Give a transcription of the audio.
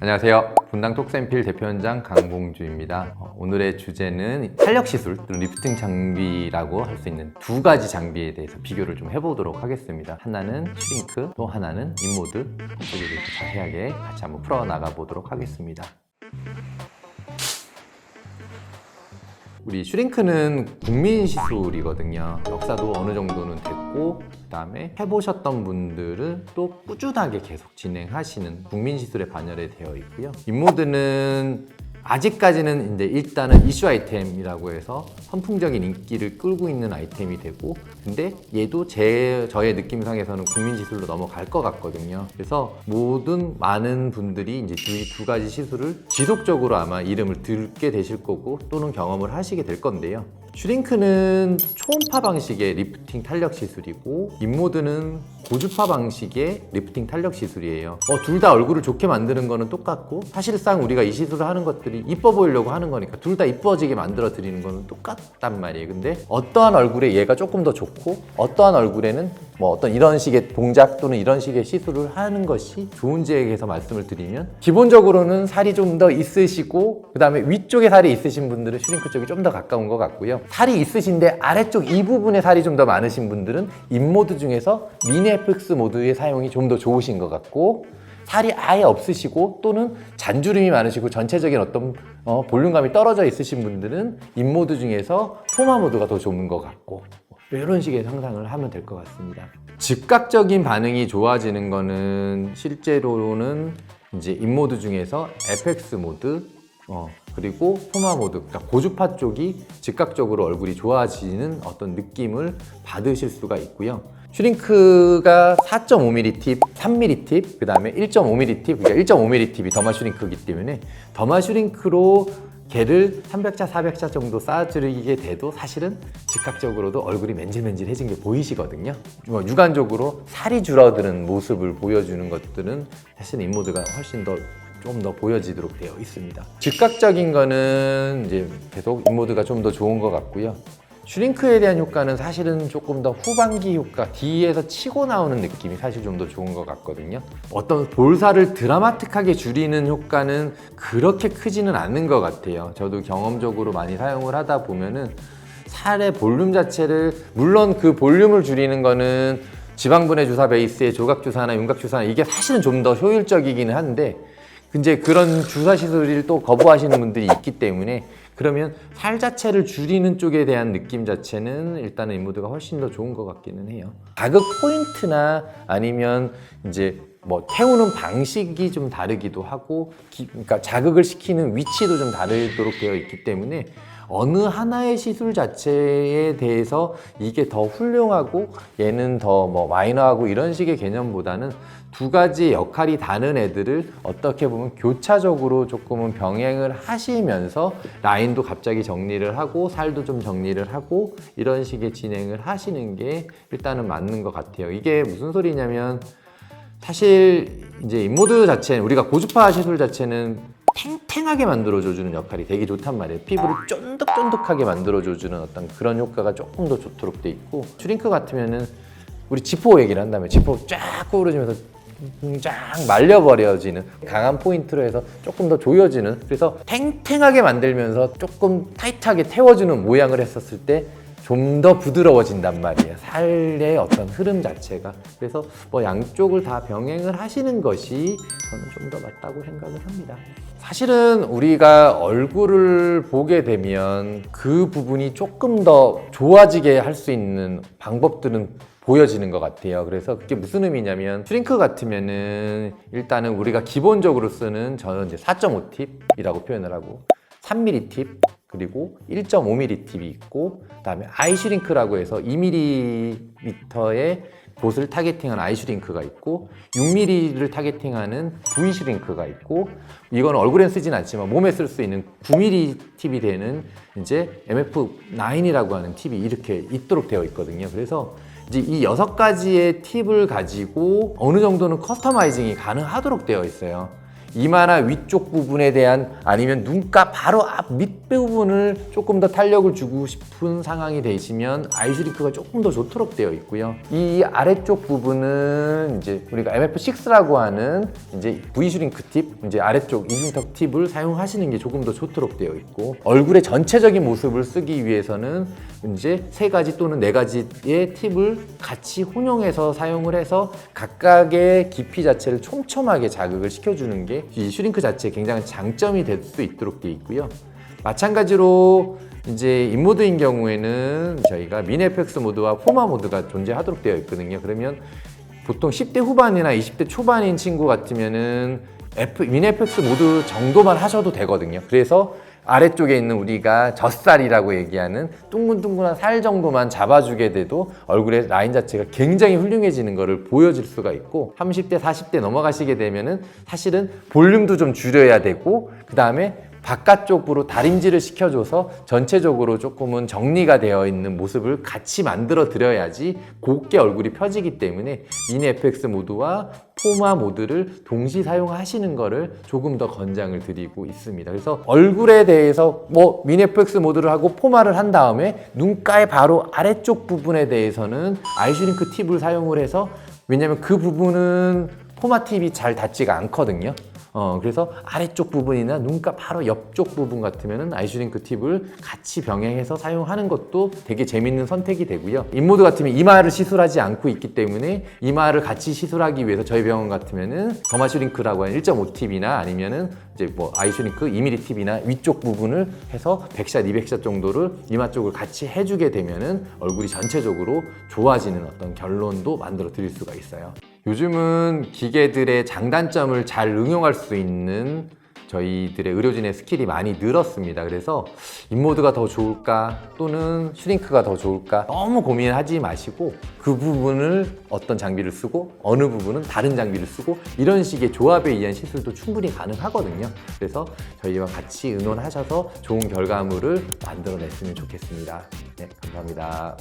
안녕하세요. 분당 톡센필 대표원장 강봉주입니다. 어, 오늘의 주제는 탄력 시술, 또는 리프팅 장비라고 할 수 있는 두 가지 장비에 대해서 비교를 좀 해보도록 하겠습니다. 하나는 슈링크, 또 하나는 인모드. 소리를 자세하게 같이 한번 풀어나가 보도록 하겠습니다. 우리 슈링크는 국민 시술이거든요. 역사도 어느 정도는 됐고, 그 다음에 해보셨던 분들은 또 꾸준하게 계속 진행하시는 국민 시술에 반열에 되어 있고요. 인모드는 아직까지는 이제 일단은 이슈 아이템이라고 해서 선풍적인 인기를 끌고 있는 아이템이 되고 근데 얘도 제 저의 느낌상에서는 국민 시술로 넘어갈 것 같거든요. 그래서 모든 많은 분들이 이제 이두 가지 시술을 지속적으로 아마 이름을 듣게 되실 거고 또는 경험을 하시게 될 건데요. 슈링크는 초음파 방식의 리프팅 탄력 시술이고 인모드는 고주파 방식의 리프팅 탄력 시술이에요. 어, 둘 다 얼굴을 좋게 만드는 거는 똑같고 사실상 우리가 이 시술을 하는 것들이 이뻐 보이려고 하는 거니까 둘 다 이뻐지게 만들어 드리는 거는 똑같단 말이에요. 근데 어떠한 얼굴에 얘가 조금 더 좋고 어떠한 얼굴에는 뭐 어떤 이런 식의 동작 또는 이런 식의 시술을 하는 것이 좋은지에 대해서 말씀을 드리면 기본적으로는 살이 좀 더 있으시고 그 다음에 위쪽에 살이 있으신 분들은 슈링크 쪽이 좀 더 가까운 것 같고요. 살이 있으신데 아래쪽 이 부분에 살이 좀 더 많으신 분들은 인모드 중에서 미니 FX 모드의 사용이 좀 더 좋으신 것 같고 살이 아예 없으시고 또는 잔주름이 많으시고 전체적인 어떤 어, 볼륨감이 떨어져 있으신 분들은 인모드 중에서 포마 모드가 더 좋은 것 같고 이런 식의 상상을 하면 될 것 같습니다. 즉각적인 반응이 좋아지는 거는 실제로는 이제 인모드 중에서 FX 모드, 어, 그리고 포마 모드, 그러니까 고주파 쪽이 즉각적으로 얼굴이 좋아지는 어떤 느낌을 받으실 수가 있고요. 슈링크가 4.5mm 팁, 3mm 팁, 그 다음에 1.5mm 팁, 그러니까 1.5mm 팁이 더마 슈링크이기 때문에 더마 슈링크로 걔를 300자, 400자 정도 쌓아드리게 돼도 사실은 즉각적으로도 얼굴이 맨질맨질해진 게 보이시거든요. 뭐 육안적으로 살이 줄어드는 모습을 보여주는 것들은 사실 인모드가 훨씬 더 좀더 보여지도록 되어 있습니다. 즉각적인 거는 이제 계속 인모드가 좀 더 좋은 것 같고요. 슈링크에 대한 효과는 사실은 조금 더 후반기 효과, 뒤에서 치고 나오는 느낌이 사실 좀 더 좋은 것 같거든요. 어떤 볼살을 드라마틱하게 줄이는 효과는 그렇게 크지는 않는 것 같아요. 저도 경험적으로 많이 사용을 하다 보면은 살의 볼륨 자체를 물론 그 볼륨을 줄이는 거는 지방분해 주사 베이스의 조각 주사나 윤곽 주사나 이게 사실은 좀 더 효율적이기는 한데 근데 그런 주사 시술을 또 거부하시는 분들이 있기 때문에 그러면 살 자체를 줄이는 쪽에 대한 느낌 자체는 일단은 인모드가 훨씬 더 좋은 것 같기는 해요. 자극 포인트나 아니면 이제 뭐 태우는 방식이 좀 다르기도 하고 기- 그러니까 자극을 시키는 위치도 좀 다르도록 되어 있기 때문에 어느 하나의 시술 자체에 대해서 이게 더 훌륭하고 얘는 더 뭐 마이너하고 이런 식의 개념보다는 두 가지 역할이 다른 애들을 어떻게 보면 교차적으로 조금은 병행을 하시면서 라인도 갑자기 정리를 하고 살도 좀 정리를 하고 이런 식의 진행을 하시는 게 일단은 맞는 것 같아요. 이게 무슨 소리냐면 사실 이제 인모드 자체는 우리가 고주파 시술 자체는 탱탱하게 만들어줘주는 역할이 되게 좋단 말이에요. 피부를 쫀득쫀득하게 만들어줘주는 어떤 그런 효과가 조금 더 좋도록 돼 있고 슈링크 같으면은 우리 지포 얘기를 한다면 지포 쫙 구부러지면서 쫙 말려버려지는 강한 포인트로 해서 조금 더 조여지는 그래서 탱탱하게 만들면서 조금 타이트하게 태워주는 모양을 했었을 때 좀 더 부드러워진단 말이에요. 살의 어떤 흐름 자체가. 그래서 뭐 양쪽을 다 병행을 하시는 것이 저는 좀 더 맞다고 생각을 합니다. 사실은 우리가 얼굴을 보게 되면 그 부분이 조금 더 좋아지게 할 수 있는 방법들은 보여지는 것 같아요. 그래서 그게 무슨 의미냐면 슈링크 같으면은 일단은 우리가 기본적으로 쓰는 저는 이제 4.5 팁이라고 표현을 하고 3mm 팁 그리고 1.5mm 팁이 있고 그다음에 아이슈링크라고 해서 2mm의 곳을 타겟팅한 아이슈링크가 있고 6mm를 타겟팅하는 V슈링크가 있고 이건 얼굴에 쓰진 않지만 몸에 쓸 수 있는 9mm 팁이 되는 이제 MF9이라고 하는 팁이 이렇게 있도록 되어 있거든요. 그래서 이제 이 여섯 가지의 팁을 가지고 어느 정도는 커스터마이징이 가능하도록 되어 있어요. 이마나 위쪽 부분에 대한 아니면 눈가 바로 앞 밑 부분을 조금 더 탄력을 주고 싶은 상황이 되시면 아이슈링크가 조금 더 좋도록 되어 있고요. 이 아래쪽 부분은 이제 우리가 MF6라고 하는 이제 V 슈링크 팁, 이제 아래쪽 이중턱 팁을 사용하시는 게 조금 더 좋도록 되어 있고 얼굴의 전체적인 모습을 쓰기 위해서는 이제 세 가지 또는 네 가지의 팁을 같이 혼용해서 사용을 해서 각각의 깊이 자체를 촘촘하게 자극을 시켜주는 게 이 슈링크 자체의 굉장한 장점이 될 수 있도록 되어 있고요. 마찬가지로 이제 인모드인 경우에는 저희가 미니FX 모드와 포마 모드가 존재하도록 되어 있거든요. 그러면 보통 10대 후반이나 20대 초반인 친구 같으면은 F, 미니FX 모드 정도만 하셔도 되거든요. 그래서 아래쪽에 있는 우리가 젖살이라고 얘기하는 둥근둥근한 살 정도만 잡아주게 돼도 얼굴의 라인 자체가 굉장히 훌륭해지는 것을 보여줄 수가 있고 30대, 40대 넘어가시게 되면은 사실은 볼륨도 좀 줄여야 되고 그 다음에 바깥쪽으로 다림질을 시켜줘서 전체적으로 조금은 정리가 되어 있는 모습을 같이 만들어 드려야지 곱게 얼굴이 펴지기 때문에 미니 FX 모드와 포마 모드를 동시 사용하시는 것을 조금 더 권장을 드리고 있습니다. 그래서 얼굴에 대해서 뭐 FX 모드를 하고 포마를 한 다음에 눈가의 바로 아래쪽 부분에 대해서는 아이슈링크 팁을 사용을 해서 왜냐면 그 부분은 포마 팁이 잘 닿지가 않거든요. 어, 그래서 아래쪽 부분이나 눈가 바로 옆쪽 부분 같으면은 아이슈링크 팁을 같이 병행해서 사용하는 것도 되게 재밌는 선택이 되고요. 인모드 같으면 이마를 시술하지 않고 있기 때문에 이마를 같이 시술하기 위해서 저희 병원 같으면은 더마슈링크라고 하는 1.5 팁이나 아니면은 이제 뭐 아이슈링크 2mm 팁이나 위쪽 부분을 해서 100샷, 200샷 정도를 이마 쪽을 같이 해주게 되면은 얼굴이 전체적으로 좋아지는 어떤 결론도 만들어 드릴 수가 있어요. 요즘은 기계들의 장단점을 잘 응용할 수 있는 저희들의 의료진의 스킬이 많이 늘었습니다. 그래서 인모드가 더 좋을까 또는 슈링크가 더 좋을까 너무 고민하지 마시고 그 부분을 어떤 장비를 쓰고 어느 부분은 다른 장비를 쓰고 이런 식의 조합에 의한 시술도 충분히 가능하거든요. 그래서 저희와 같이 의논하셔서 좋은 결과물을 만들어냈으면 좋겠습니다. 네, 감사합니다.